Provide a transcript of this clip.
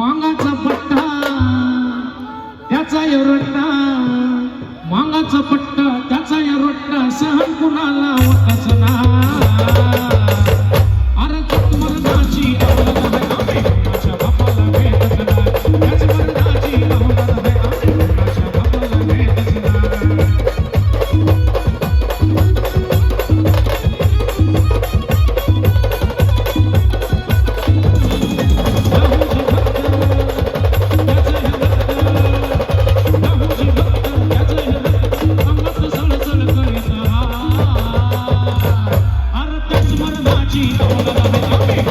मांगाचा पट्टा त्याचा एरट्टा मांगाचा पट्टा त्याचा एरट्टा सहन कुणाला Marmachi, Tonga, Tonga, Tonga,